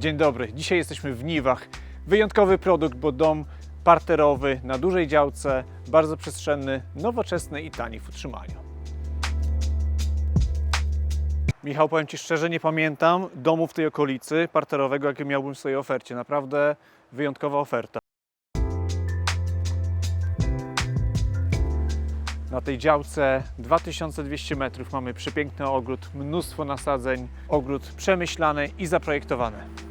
Dzień dobry. Dzisiaj jesteśmy w Niwach. Wyjątkowy produkt, bo dom parterowy na dużej działce, bardzo przestrzenny, nowoczesny i tani w utrzymaniu. Michał, powiem Ci szczerze, nie pamiętam domu w tej okolicy parterowego, jaki miałbym w swojej ofercie. Naprawdę wyjątkowa oferta. Na tej działce 2200 metrów mamy przepiękny ogród, mnóstwo nasadzeń, ogród przemyślany i zaprojektowany.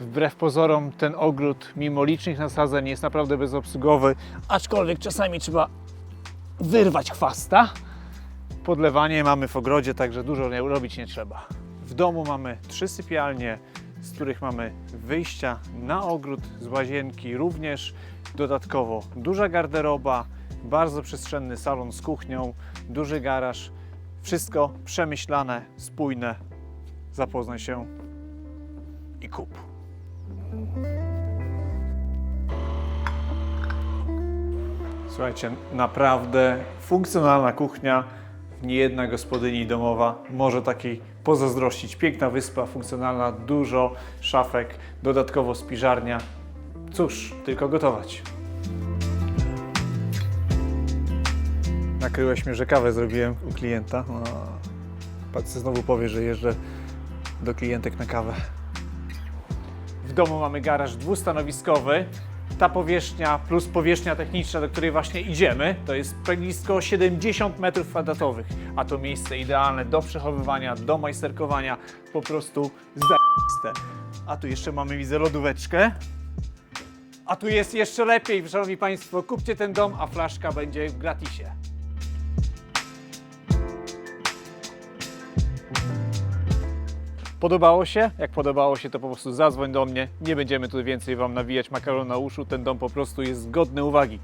Wbrew pozorom ten ogród, mimo licznych nasadzeń, jest naprawdę bezobsługowy, aczkolwiek czasami trzeba wyrwać chwasta. Podlewanie mamy w ogrodzie, także dużo robić nie trzeba. W domu mamy trzy sypialnie, z których mamy wyjścia na ogród z łazienki również. Dodatkowo duża garderoba, bardzo przestrzenny salon z kuchnią, duży garaż. Wszystko przemyślane, spójne. Zapoznaj się i kup. Słuchajcie, naprawdę funkcjonalna kuchnia. Nie jedna gospodyni domowa może takiej pozazdrościć. Piękna wyspa, funkcjonalna, dużo szafek, dodatkowo spiżarnia. Cóż, tylko gotować. Nakryłeś mnie, że kawę zrobiłem u klienta. O, Patrz, znowu powie, że jeżdżę do klientek na kawę. W domu mamy garaż dwustanowiskowy. Ta powierzchnia plus powierzchnia techniczna, do której właśnie idziemy, to jest blisko 70 m2, a to miejsce idealne do przechowywania, do majsterkowania, po prostu zajebiste. A tu jeszcze mamy, widzę, lodóweczkę. A tu jest jeszcze lepiej, szanowni Państwo, kupcie ten dom, a flaszka będzie w gratisie. Podobało się? Jak podobało się, to po prostu zadzwoń do mnie. Nie będziemy tu więcej Wam nawijać makaron na uszu. Ten dom po prostu jest godny uwagi.